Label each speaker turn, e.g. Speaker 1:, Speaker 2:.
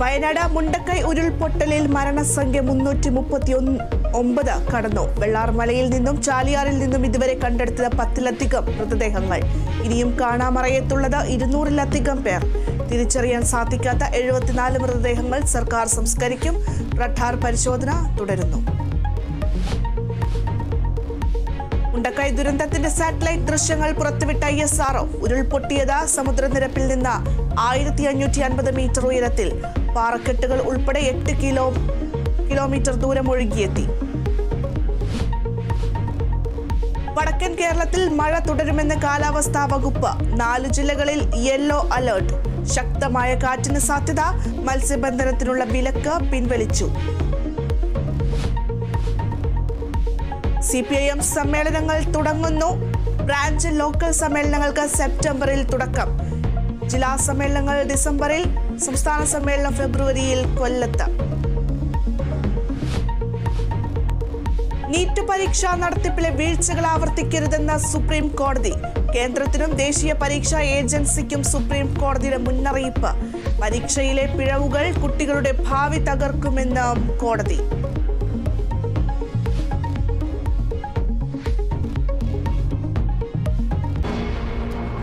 Speaker 1: വയനാട് മുണ്ടക്കൈ ഉരുൾപൊട്ടലിൽ മരണസംഖ്യ മുന്നൂറ്റി മുപ്പത്തി ഒമ്പത് കടന്നു. വെള്ളാർമലയിൽ നിന്നും ചാലിയാറിൽ നിന്നും ഇതുവരെ കണ്ടെടുത്തത് പത്തിലധികം മൃതദേഹങ്ങൾ. ഇനിയും കാണാമറയത്തുള്ളത് ഇരുന്നൂറിലധികം പേർ. തിരിച്ചറിയാൻ സാധിക്കാത്ത എഴുപത്തിനാല് മൃതദേഹങ്ങൾ സർക്കാർ സംസ്കരിക്കും. റഡാർ പരിശോധന തുടരുന്നു. മുണ്ടക്കൈ ദുരന്തത്തിന്റെ സാറ്റലൈറ്റ് ദൃശ്യങ്ങൾ പുറത്തുവിട്ട ഐ എസ് ആർഒ ഉരുൾപൊട്ടിയത് സമുദ്രനിരപ്പിൽ നിന്ന് ആയിരത്തി അഞ്ഞൂറ്റി അൻപത് മീറ്റർ ഉയരത്തിൽ. പാറക്കെട്ടുകൾ ഉൾപ്പെടെ എട്ട് കിലോ കിലോമീറ്റർ ദൂരം ഒഴുകിയെത്തി. വടക്കൻ കേരളത്തിൽ മഴ തുടരുമെന്ന് കാലാവസ്ഥാ വകുപ്പ് നാല് ജില്ലകളിൽ യെല്ലോ അലേർട്ട്. ശക്തമായ കാറ്റിന് സാധ്യത മത്സ്യബന്ധനത്തിനുള്ള വിലക്ക് പിൻവലിച്ചു. സി പി ഐ എം സമ്മേളനങ്ങൾ തുടങ്ങുന്നു. ബ്രാഞ്ച് ലോക്കൽ സമ്മേളനങ്ങൾക്ക് സെപ്റ്റംബറിൽ തുടക്കം. ജില്ലാ സമ്മേളനങ്ങൾ ഡിസംബറിൽ സംസ്ഥാന സമ്മേളനം ഫെബ്രുവരിയിൽ കൊല്ലത്ത്. നീറ്റ് പരീക്ഷാ നടത്തിപ്പിലെ വീഴ്ചകൾ ആവർത്തിക്കരുതെന്ന സുപ്രീം കോടതി. കേന്ദ്രത്തിനും ദേശീയ പരീക്ഷാ ഏജൻസിക്കും സുപ്രീം കോടതിയുടെ മുന്നറിയിപ്പ്. പരീക്ഷയിലെ പിഴവുകൾ കുട്ടികളുടെ ഭാവി തകർക്കുമെന്ന് കോടതി.